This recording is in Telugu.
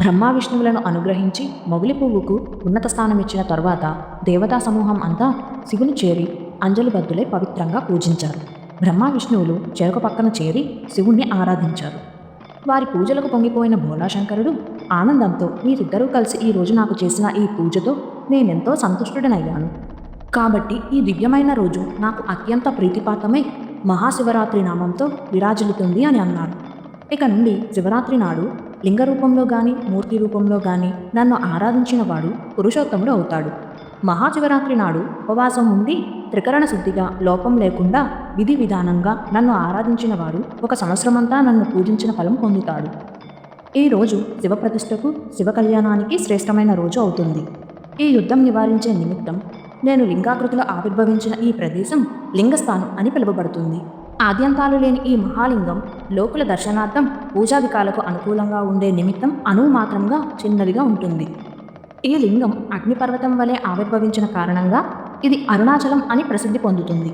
బ్రహ్మ విష్ణువులను అనుగ్రహించి మొగిలి పువ్వుకు ఉన్నత స్థానం ఇచ్చిన తరువాత దేవతా సమూహం అంతా శివుని చేరి అంజలిబద్దులై పవిత్రంగా పూజించారు. బ్రహ్మ విష్ణువులు చెరక పక్కన చేరి శివుణ్ణి ఆరాధించారు. వారి పూజలకు పొంగిపోయిన భోళాశంకరుడు ఆనందంతో మీరిద్దరూ కలిసి ఈ రోజు నాకు చేసిన ఈ పూజతో నేనెంతో సంతుష్టుడనయ్యాను. కాబట్టి ఈ దివ్యమైన రోజు నాకు అత్యంత ప్రీతిపాతమై మహాశివరాత్రి నామంతో విరాజిల్లుతుంది అని అన్నారు. ఇక నుండి శివరాత్రి నాడు లింగ రూపంలో గాని మూర్తి రూపంలో గాని నన్ను ఆరాధించిన వాడు పురుషోత్తముడు అవుతాడు. మహాశివరాత్రి నాడు ఉపవాసం ఉండి త్రికరణ శుద్ధిగా లోపం లేకుండా విధి విధానంగా నన్ను ఆరాధించిన వాడు ఒక సంవత్సరమంతా నన్ను పూజించిన ఫలం పొందుతాడు. ఈ రోజు శివప్రతిష్టకు శివ కళ్యాణానికి శ్రేష్టమైన రోజు అవుతుంది. ఈ యుద్ధం నివారించే నిమిత్తం నేను లింగాకృతిలో ఆవిర్భవించిన ఈ ప్రదేశం లింగస్థానం అని పిలువబడుతుంది. ఆద్యంతాలు లేని ఈ మహాలింగం లోకుల దర్శనార్థం పూజాధికాలకు అనుకూలంగా ఉండే నిమిత్తం అణువు మాత్రంగా చిన్నదిగా ఉంటుంది. ఈ లింగం అగ్నిపర్వతం వలె ఆవిర్భవించిన కారణంగా ఇది అరుణాచలం అని ప్రసిద్ధి పొందుతుంది.